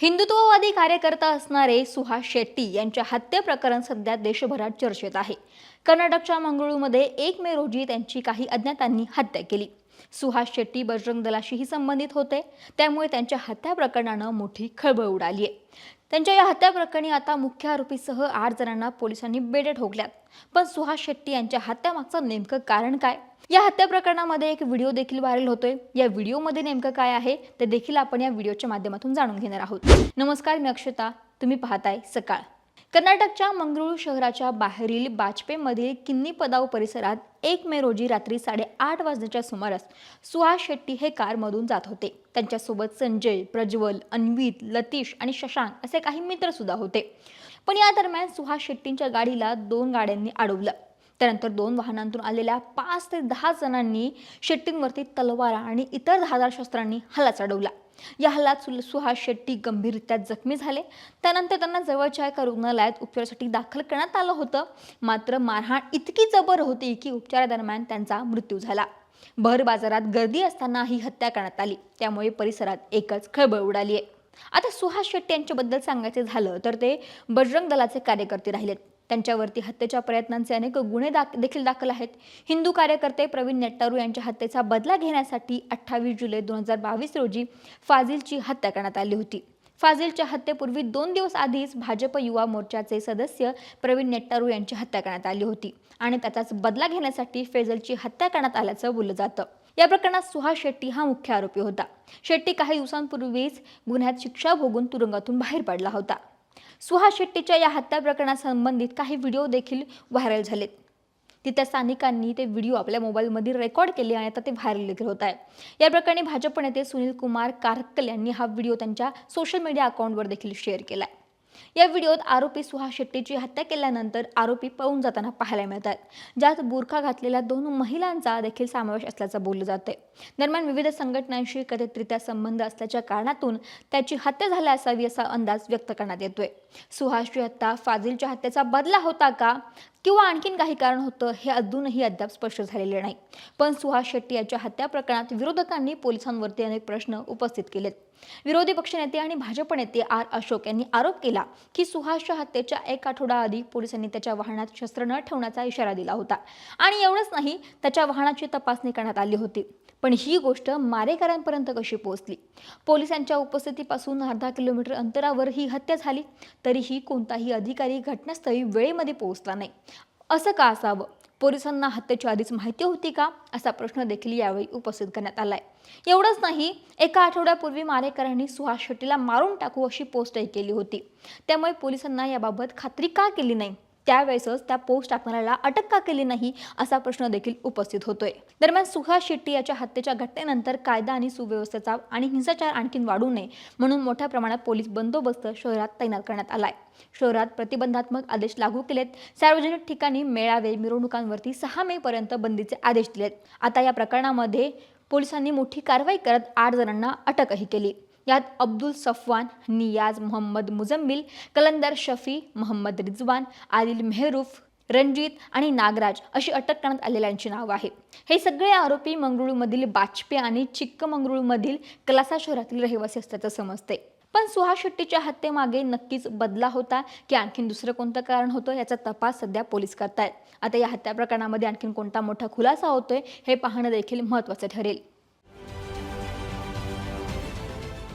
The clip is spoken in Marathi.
हिंदुत्ववादी कार्यकर्ता असणारे सुहास शेट्टी यांच्या हत्या प्रकरण सध्या देशभरात चर्चेत आहे. कर्नाटकच्या मंगळूरमध्ये एक मे रोजी त्यांची काही अज्ञातांनी हत्या केली. सुहास शेट्टी बजरंग दलाशीही संबंधित होते. त्यामुळे त्यांच्या हत्या प्रकरणानं मोठी खळबळ उडाली आहे. त्यांच्या या हत्या प्रकरणी आता मुख्य आरोपीसह आठ जणांना पोलिसांनी बेडे ठोकल्यात पण सुहास शेट्टी यांच्या हत्यामागचं नेमकं कारण काय? या हत्या प्रकरणामध्ये एक व्हिडिओ देखील व्हायरल होतोय. या व्हिडिओमध्ये नेमकं काय आहे ते देखील आपण या व्हिडिओच्या माध्यमातून जाणून घेणार आहोत. नमस्कार मी अक्षता. तुम्ही पाहताय सकाळ. कर्नाटकच्या मंगळूर शहराच्या बाहेरील बाजपेमधील किन्नी पदाव परिसरात एक मे रोजी रात्री साडेआठ वाजण्याच्या सुमारास सुहास शेट्टी हे कारमधून जात होते. त्यांच्यासोबत संजय प्रज्वल अन्वित लतीश आणि शशांक असे काही मित्र सुद्धा होते. पण या दरम्यान सुहास शेट्टींच्या गाडीला दोन गाड्यांनी अडवलं. त्यानंतर दोन वाहनांतून आलेल्या पाच ते दहा जणांनी शेट्टींवरती तलवारा आणि इतर धारदार शस्त्रांनी हल्ला चढवला या हल्ल्यात सुहास शेट्टी गंभीररित्या जखमी झाले. त्यानंतर त्यांना जवळच्या एका रुग्णालयात उपचारासाठी दाखल करण्यात आलं होतं. मात्र मारहाण इतकी जबर होती की उपचारादरम्यान त्यांचा मृत्यू झाला. भर बाजारात गर्दी असताना ही हत्या करण्यात आली. त्यामुळे परिसरात एकच खळबळ उडाली आहे आता सुहास शेट्टी यांच्याबद्दल सांगायचे झालं तर ते बजरंग दलाचे कार्यकर्ते राहिलेत. त्यांच्यावरती हत्येच्या प्रयत्नांचे अनेक गुन्हे दाख देखील दाखल आहेत. हिंदू कार्यकर्ते प्रवीण नेट्टारू यांच्या हत्येचा बदला घेण्यासाठी अठ्ठावीस जुलै दोन हजार बावीस रोजी फाझिलची हत्या करण्यात आली होती. फाझिलच्या हत्येपूर्वी दोन दिवस आधीच भाजप युवा मोर्चाचे सदस्य प्रवीण नेट्टारू यांची हत्या करण्यात आली होती आणि त्याचाच बदला घेण्यासाठी फेजलची हत्या करण्यात आल्याचं बोललं जातं. या प्रकरणात सुहास शेट्टी हा मुख्य आरोपी होता. शेट्टी काही दिवसांपूर्वीच गुन्ह्यात शिक्षा भोगून तुरुंगातून बाहेर पडला होता. सुहास शेट्टीच्या या हत्या प्रकरणासंबंधित काही व्हिडिओ देखील व्हायरल झालेत. तिथल्या स्थानिकांनी ते व्हिडिओ आपल्या मोबाईलमध्ये रेकॉर्ड केले आणि आता ते व्हायरल देखील होत आहे. या प्रकरणी भाजप नेते सुनील कुमार कारकल यांनी हा व्हिडिओ त्यांच्या सोशल मीडिया अकाउंटवर देखील शेअर केला आहे या व्हिडिओत आरोपी सुहास शेट्टीची हत्या केल्यानंतर आरोपी पळून जाताना पाहायला मिळतात. ज्यात बुरखा घातलेल्या दोन महिलांचा देखील समावेश असल्याचं बोललं जाते दरम्यान विविध संघटनांशी कथितरित्या संबंध असल्याच्या कारणातून त्याची हत्या झाली असावी असा अंदाज व्यक्त करण्यात येतोय. सुहासची हत्या फाजिलच्या हत्येचा बदला होता का किंवा आणखीन काही कारण होतं हे अजूनही अद्याप स्पष्ट झालेले नाही. पण सुहास शेट्टी याच्या हत्या प्रकरणात विरोधकांनी पोलिसांवरती अनेक प्रश्न उपस्थित केलेत. विरोधी पक्षनेते आणि भाजप नेते आर अशोक यांनी आरोप केला की सुहासच्या हत्येच्या एक आठवडा आधी पोलिसांनी त्याच्या वाहनात शस्त्र न ठेवण्याचा इशारा दिला होता. आणि एवढंच नाही त्याच्या वाहनाची तपासणी करण्यात आली होती. पण ही गोष्ट मारेकऱ्यांपर्यंत कशी पोहोचली? पोलिसांच्या उपस्थितीपासून अर्धा किलोमीटर अंतरावर ही हत्या झाली तरीही कोणताही अधिकारी घटनास्थळी वेळेमध्ये पोहोचला नाही. असं का असावं? पोलिसांना हत्येची आधीच माहिती होती का? असा प्रश्न देखील यावेळी उपस्थित करण्यात आलाय. एवढंच नाही एका आठवड्यापूर्वी मारेकरांनी सुहास शेट्टीला मारून टाकू अशी पोस्टही केली होती. त्यामुळे पोलिसांना याबाबत खात्री का केली नाही? त्यावेळेसच त्या पोस्ट टाकणाऱ्याला अटक का केली नाही असा प्रश्न देखील उपस्थित होतोय. दरम्यान सुहास शेट्टी याच्या हत्येच्या घटनेनंतर कायदा आणि सुव्यवस्थेचा आणि हिंसाचार आणखीन वाढू नये म्हणून मोठ्या प्रमाणात पोलीस बंदोबस्त शहरात तैनात करण्यात आलाय. शहरात प्रतिबंधात्मक आदेश लागू केलेत. सार्वजनिक ठिकाणी मेळावे मिरवणुकांवरती सहा मे पर्यंत बंदीचे आदेश दिलेत. आता या प्रकरणामध्ये पोलिसांनी मोठी कारवाई करत आठ जणांना अटकही केली. यात अब्दुल सफवान नियाज मोहम्मद मुजम्मिल कलंदर शफी मोहम्मद रिजवान आदिल मेहरूफ रणजित आणि नागराज अशी अटक करण्यात आलेल्यांची नावं आहेत. हे सगळे आरोपी मंगळूरमधील बाजपे आणि चिक्कमंगळूरमधील कलासा शहरातील रहिवासी असल्याचं समजते. पण सुहास शेट्टीच्या हत्येमागे नक्कीच बदला होता की आणखीन दुसरं कोणतं कारण होतं याचा तपास सध्या पोलीस करतायत. आता या हत्या प्रकरणामध्ये आणखीन कोणता मोठा खुलासा होतोय हे पाहणं देखील महत्त्वाचं ठरेल.